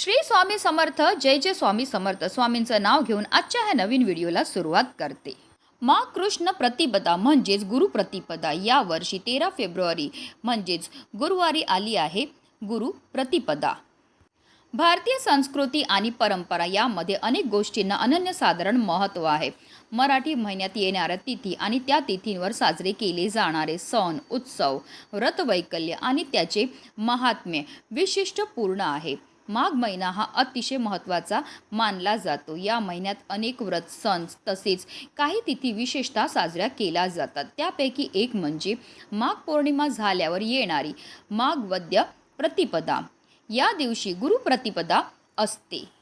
श्री स्वामी समर्थ जय जय स्वामी समर्थ. स्वामींचं नाव घेऊन आजच्या ह्या नवीन व्हिडिओला सुरुवात करते. मा कृष्ण प्रतिपदा म्हणजेच गुरु प्रतिपदा या वर्षी तेरा फेब्रुवारी म्हणजेच गुरुवारी आली आहे गुरु प्रतिपदा. भारतीय संस्कृती आणि परंपरा यामध्ये अनेक गोष्टींना अनन्यसाधारण महत्त्व आहे. मराठी महिन्यात येणाऱ्या तिथी आणि त्या तिथींवर साजरे केले जाणारे सण उत्सव व्रतवैकल्य आणि त्याचे महात्म्य विशिष्टपूर्ण आहे. माघ महिना हा अतिशय महत्त्वाचा मानला जातो. या महिन्यात अनेक व्रत सण तसेच काही तिथी विशेषतः साजऱ्या केल्या जातात. त्यापैकी एक म्हणजे माघ पौर्णिमा झाल्यावर येणारी माघ वद्य प्रतिपदा. या दिवशी गुरुप्रतिपदा असते.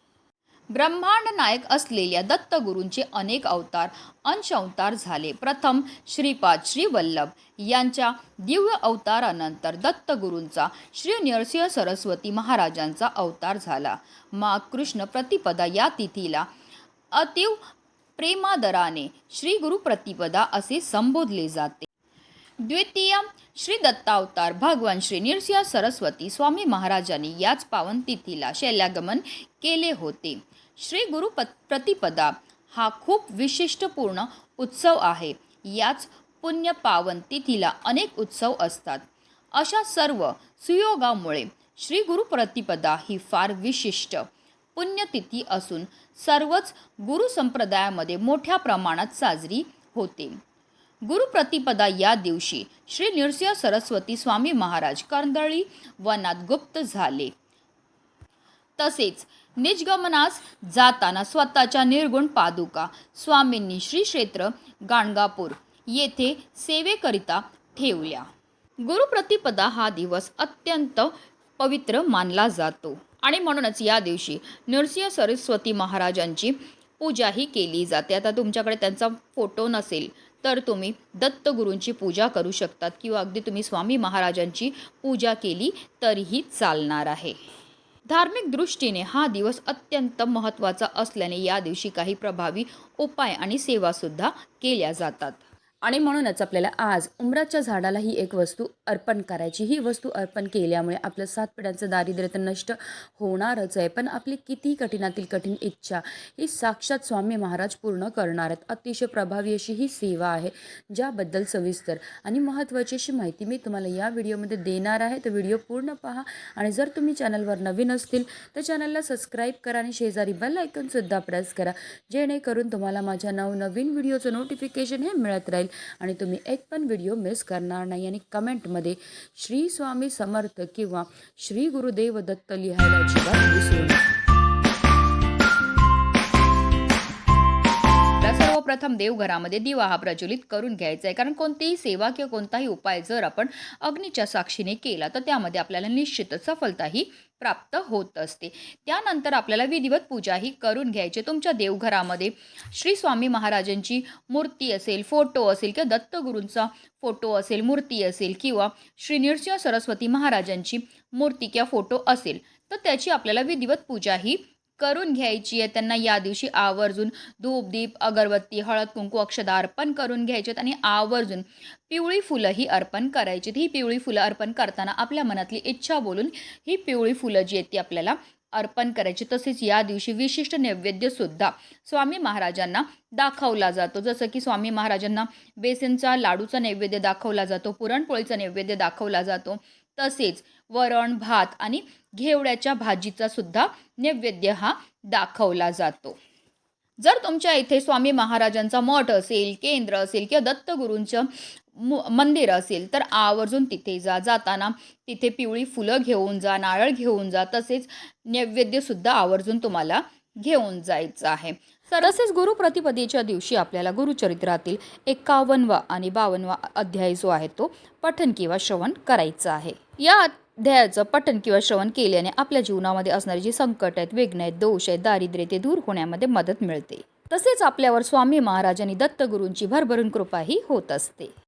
ब्रह्मांड नायक असलेल्या दत्तगुरूंचे अनेक अवतार अंश अवतार झाले. प्रथम श्रीपाद श्री वल्लभ यांच्या दिव्य अवतारानंतर दत्तगुरूंचा श्री नरसिंह सरस्वती महाराजांचा अवतार झाला. माघ कृष्ण प्रतिपदा या तिथीला अतीव प्रेमादराने श्री गुरु प्रतिपदा असे संबोधले जाते. द्वितीय श्री दत्तावतार भगवान श्री नरसिंह सरस्वती स्वामी महाराजांनी याच पावन तिथीला शैल्यागमन केले होते. श्री गुरु प- प्रतिपदा हा खूप विशिष्टपूर्ण उत्सव आहे. याच पुण्य पावन तिथीला अनेक उत्सव असतात. अशा सर्व सुयोगामुळे श्री गुरु प्रतिपदा ही फार विशिष्ट पुण्यतिथी असून सर्वच गुरु संप्रदायामध्ये मोठ्या प्रमाणात साजरी होते. गुरुप्रतिपदा या दिवशी श्री नृसिंह सरस्वती स्वामी महाराज कर्दळी वनात गुप्त झाले. तसेच निजगमनास जाताना स्वतःच्या निर्गुण पादुका. स्वामींनी श्री क्षेत्र गाणगापूर येथे सेवेकरिता ठेवल्या. गुरुप्रतिपदा हा दिवस अत्यंत पवित्र मानला जातो. आणि म्हणूनच या दिवशी नरसिंह सरस्वती महाराजांची पूजाही केली जाते. आता तुमच्याकडे त्यांचा फोटो नसेल तर तुम्ही दत्तगुरूंची पूजा करू शकतात किंवा अगदी तुम्ही स्वामी महाराजांची पूजा केली तरीही चालणार आहे. धार्मिक दृष्टीने हा दिवस अत्यंत महत्त्वाचा असल्याने या दिवशी काही प्रभावी उपाय आणि सेवासुद्धा केल्या जातात. आणि म्हणूनच आपल्याला आज उमराच्या झाडाला ही एक वस्तू अर्पण करायची. ही वस्तू अर्पण केल्यामुळे आपलं सात पिढ्यांचं दारिद्र्य तर नष्ट होणारच आहे. पण आपली किती कठीणातील कठीण इच्छा ही साक्षात स्वामी महाराज पूर्ण करणार आहेत. अतिशय प्रभावी अशी ही सेवा आहे ज्याबद्दल सविस्तर आणि महत्त्वाची अशी माहिती मी तुम्हाला या व्हिडिओमध्ये देणार आहे. तर व्हिडिओ पूर्ण पहा आणि जर तुम्ही चॅनलवर नवीन असतील तर चॅनलला सबस्क्राईब करा आणि शेजारी बेल ऐकूनसुद्धा प्रेस करा जेणेकरून तुम्हाला माझ्या नवनवीन व्हिडिओचं नोटिफिकेशन हे मिळत राहील. आणि तुम्ही एक पण व्हिडिओ मिस करणार नाही. आणि कमेंटमध्ये श्री स्वामी समर्थ किंवा श्री गुरुदेव दत्त लिहायला अजिबात विसरू नका. सर्वप्रथम देवघरामध्ये दिवा हा प्रज्वलित करून घ्यायचा आहे. कारण कोणतीही सेवा किंवा कोणताही उपाय जर आपण अग्नीच्या साक्षीने केला तर त्यामध्ये आपल्याला निश्चितच सफलताही प्राप्त होत असते. त्यानंतर आपल्याला विधिवत पूजाही करून घ्यायची. तुमच्या देवघरामध्ये श्री स्वामी महाराजांची मूर्ती असेल फोटो असेल किंवा दत्तगुरूंचा फोटो असेल मूर्ती असेल किंवा श्री नृसिंह सरस्वती महाराजांची मूर्ती किंवा फोटो असेल तर त्याची आपल्याला विधिवत पूजाही करून घ्यायची आहे. त्यांना या दिवशी आवर्जून धूप दीप अगरबत्ती हळद कुंकू अक्षदा अर्पण करून घ्यायचे आणि आवर्जून पिवळी फुलंही अर्पण करायची ही पिवळी फुलं अर्पण करताना आपल्या मनातली इच्छा बोलून ही पिवळी फुलं जी आहेत ती आपल्याला अर्पण करायची. तसेच या दिवशी विशिष्ट नैवेद्यसुद्धा स्वामी महाराजांना दाखवला जातो. जसं की स्वामी महाराजांना बेसनचा लाडूचा नैवेद्य दाखवला जातो पुरणपोळीचा नैवेद्य दाखवला जातो तसेच वरण भात आणि घेवड्याच्या भाजीचा सुद्धा नैवेद्य हा दाखवला जातो. जर तुमच्या इथे स्वामी महाराजांचा मठ असेल केंद्र असेल किंवा दत्तगुरूंचं मंदिर असेल तर आवर्जून तिथे जा. जाताना तिथे पिवळी फुलं घेऊन जा नारळ घेऊन जा. तसेच नैवेद्यसुद्धा आवर्जून तुम्हाला घेऊन जायचं आहे. तसेच गुरुप्रतिपदेच्या दिवशी आपल्याला गुरुचरित्रातील एकावन्नवा आणि बावन्नवा अध्याय जो आहे तो पठन किंवा श्रवण करायचा आहे. या अध्यायाचं पठन किंवा श्रवण केल्याने आपल्या जीवनामध्ये असणारी जी संकट आहेत विघ्न आहेत दोष आहेत दारिद्र्य ते दूर होण्यामध्ये मदत मिळते. तसेच आपल्यावर स्वामी महाराजांनी दत्तगुरूंची भरभरून कृपाही होत असते.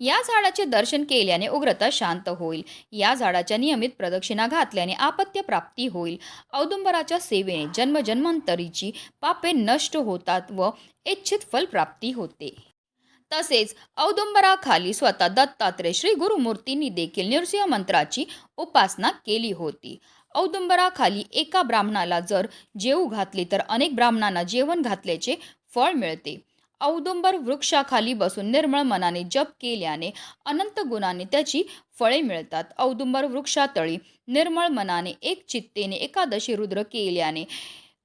या झाडाचे दर्शन केल्याने उग्रता शांत होईल. या झाडाच्या नियमित प्रदक्षिणा घातल्याने आपत्य प्राप्ती होईल. औदुंबराच्या सेवेने जन्मजन्मांतरीची पापे नष्ट होतात व इच्छित फलप्राप्ती होते. तसेच औदुंबराखाली स्वतः दत्तात्रय श्री गुरुमूर्तींनी देखील नृसिंह मंत्राची उपासना केली होती. औदुंबराखाली एका ब्राह्मणाला जर जेऊ घातली तर अनेक ब्राह्मणांना जेवण घातल्याचे फळ मिळते. औदुंबर वृक्षाखाली बसून निर्मळ मनाने जप केल्याने अनंत गुणाने त्याची फळे मिळतात. औदुंबर वृक्षातळी निर्मळ मनाने एक चित्तेने एकादशी रुद्र केल्याने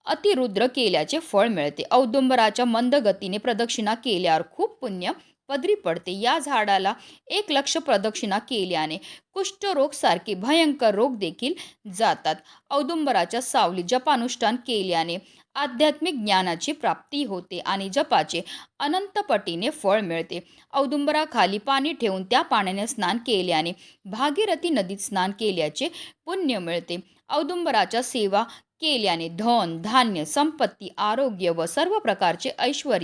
अतिरुद्र केल्याचे फळ मिळते. औदुंबराच्या मंद गतीने प्रदक्षिणा केल्यावर खूप पुण्य पदरी पडते. या झाडाला एक लक्ष प्रदक्षिणा केल्याने कुष्ठरोग सारखे भयंकर रोग देखील जातात. औदुंबराच्या सावली जपानुष्ठान केल्याने आध्यात्मिक ज्ञानाची प्राप्ती होते आणि जपाचे अनंतपटीने फळ मिळते. औदुंबराखाली पाणी ठेवून त्या पाण्याने स्नान केल्याने भागीरथी नदीत स्नान केल्याचे पुण्य मिळते. औदुंबराच्या सेवा केल्याने धन धान्य संपत्ती आरोग्य व सर्व प्रकारचे ऐश्वर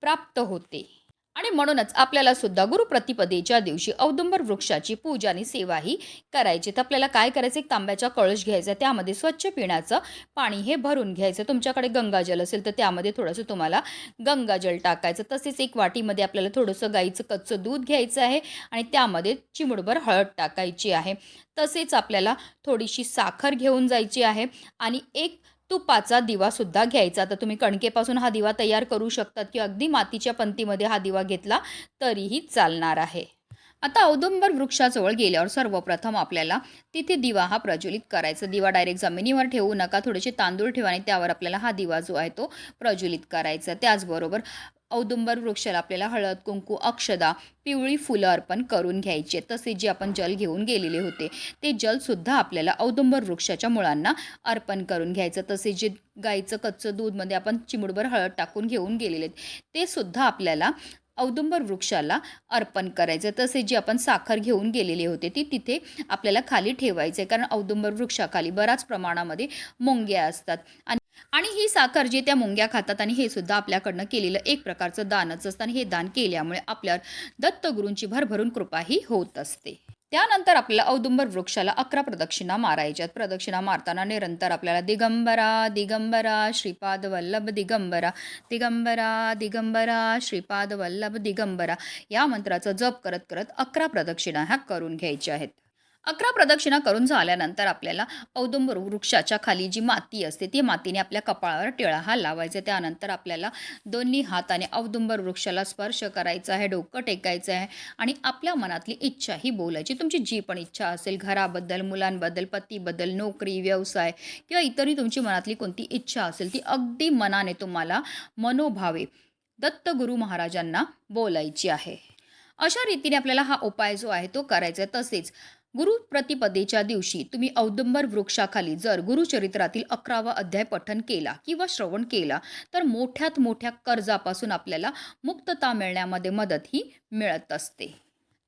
प्राप्त होते. आणि म्हणूनच आपल्याला सुद्धा गुरुप्रतिपदेच्या दिवशी औदुंबर वृक्षाची पूजा आणि सेवाही करायची. तर आपल्याला काय करायचं? एक तांब्याचा कळश घ्यायचा त्यामध्ये स्वच्छ पिण्याचं पाणी हे भरून घ्यायचं. तुमच्याकडे गंगाजल असेल तर त्यामध्ये थोडंसं तुम्हाला गंगाजल टाकायचं. तसेच एक वाटीमध्ये आपल्याला थोडंसं गाईचं कच्चं दूध घ्यायचं आहे आणि त्यामध्ये चिमुडभर हळद टाकायची आहे. तसेच आपल्याला थोडीशी साखर घेऊन जायची आहे आणि एक तुपाचा दिवासुद्धा घ्यायचा. तर तुम्ही कणकेपासून हा दिवा तयार करू शकतात किंवा अगदी मातीच्या पंतीमध्ये हा दिवा घेतला तरीही चालणार आहे. आता औदुंबर वृक्षाजवळ गेल्यावर सर्वप्रथम आपल्याला तिथे दिवा हा प्रज्वलित करायचा. दिवा डायरेक्ट जमिनीवर ठेवू नका थोडेसे तांदूळ ठेवा आणि त्यावर आपल्याला हा दिवा जो आहे तो प्रज्वलित करायचा. त्याचबरोबर औदुंबर वृक्षाला आपल्याला हळद कुंकू अक्षदा पिवळी फुलं अर्पण करून घ्यायची. तसे जे आपण जल घेऊन गेलेले होते ते जलसुद्धा आपल्याला औदुंबर वृक्षाच्या मुळांना अर्पण करून घ्यायचं. तसे जे गाईचं कच्चं दूधमध्ये आपण चिमुडभर हळद टाकून घेऊन गेलेले ते सुद्धा आपल्याला औदुंबर वृक्षाला अर्पण करायचं. तसे जे आपण साखर घेऊन गेलेले होते ती तिथे आपल्याला खाली ठेवायचे कारण औदुंबर वृक्षाखाली बऱ्याच प्रमाणामध्ये मुंग्या असतात. आणि आणि ही साखर जी त्या मुंग्या खातात आणि हे सुद्धा आपल्याकडनं केलेलं एक प्रकारचं दानच असतं. आणि हे दान केल्यामुळे आपल्यावर दत्तगुरूंची भरभरून कृपाही होत असते. त्यानंतर आपल्याला औदुंबर वृक्षाला अकरा प्रदक्षिणा मारायच्यात प्रदक्षिणा मारताना निरंतर आपल्याला दिगंबरा दिगंबरा श्रीपाद वल्लभ दिगंबरा दिगंबरा दिगंबरा श्रीपाद वल्लभ दिगंबरा या मंत्राचा जप करत करत अकरा प्रदक्षिणा ह्या करून घ्यायच्या आहेत. अकरा प्रदक्षिणा करून झाल्यानंतर आपल्याला औदुंबर वृक्षाच्या खाली जी माती असते ती मातीने आपल्या कपाळावर टिळा हा लावायचा. त्यानंतर आपल्याला दोन्ही हाताने औदुंबर वृक्षाला स्पर्श करायचा आहे डोकं टेकायचं आहे आणि आपल्या मनातली इच्छा ही बोलायची. तुमची जी पण इच्छा असेल घराबद्दल मुलांबद्दल पतीबद्दल नोकरी व्यवसाय किंवा इतरही तुमची मनातली कोणती इच्छा असेल ती अगदी मनाने तुम्हाला मनोभावे दत्तगुरू महाराजांना बोलायची आहे. अशा रीतीने आपल्याला हा उपाय जो आहे तो करायचा आहे. तसेच गुरु प्रतिपदेच्या दिवशी तुम्ही औदुंबर वृक्षाखाली जर गुरुचरित्रातील अकरावा अध्याय पठन केला किंवा श्रवण केला तर मोठ्यात मोठ्या कर्जापासून आपल्याला मुक्तता मिळण्यामध्ये मदत ही मिळत असते.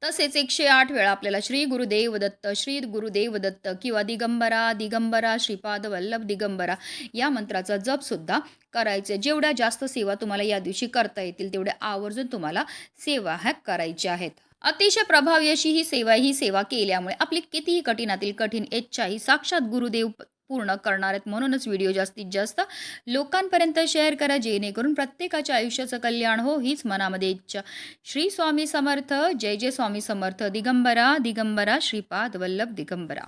तसेच एकशे आठ वेळा आपल्याला श्री गुरुदेव दत्त श्री गुरुदेव दत्त किंवा दिगंबरा दिगंबरा श्रीपाद वल्लभ दिगंबरा या मंत्राचा जप सुद्धा करायचे. जेवढ्या जास्त सेवा तुम्हाला या दिवशी करता येतील तेवढ्या आवर्जून तुम्हाला सेवा ह्या करायच्या आहेत. अतिशय प्रभावी अशी ही सेवा ही सेवा केल्यामुळे आपली कितीही कठीणातील कठीण इच्छा ही साक्षात गुरुदेव पूर्ण करणार आहेत म्हणूनच व्हिडिओ जास्तीत जास्त लोकांपर्यंत शेअर करा जेणेकरून प्रत्येकाच्या आयुष्याचं कल्याण हो हीच मनामध्ये इच्छा. श्री स्वामी समर्थ जय जय स्वामी समर्थ दिगंबरा दिगंबरा श्रीपाद वल्लभ दिगंबरा.